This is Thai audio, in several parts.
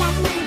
ล้า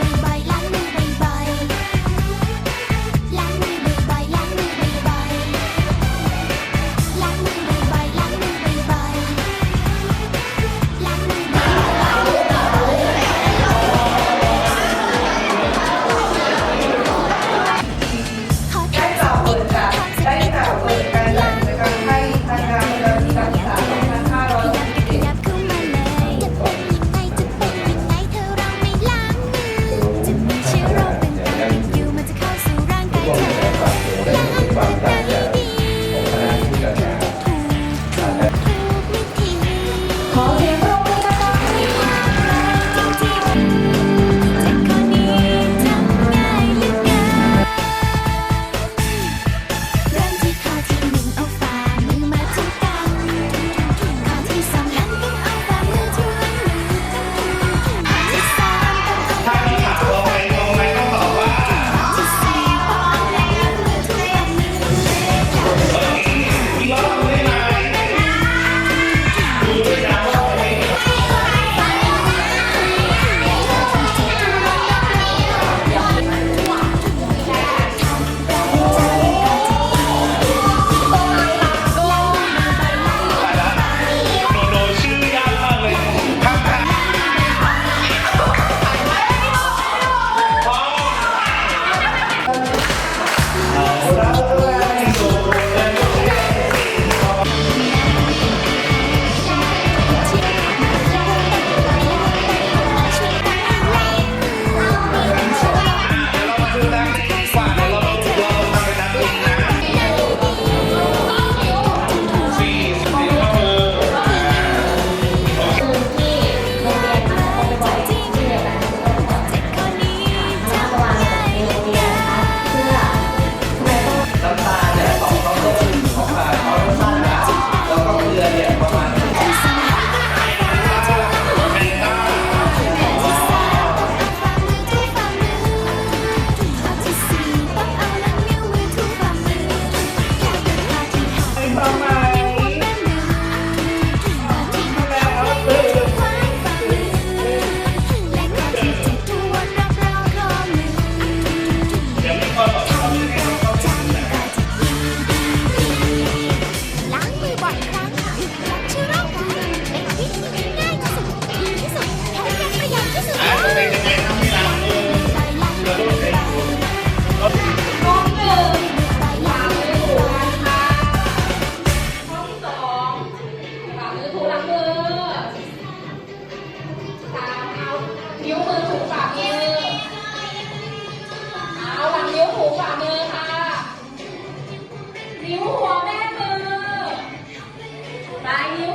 อถูหลังมือสามเอานิ้วมือถูฝ่ามือ เอาหลังนิ้วถูฝ่ามือค่ะ นิ้วหัวแม่มือปลายนิ้ว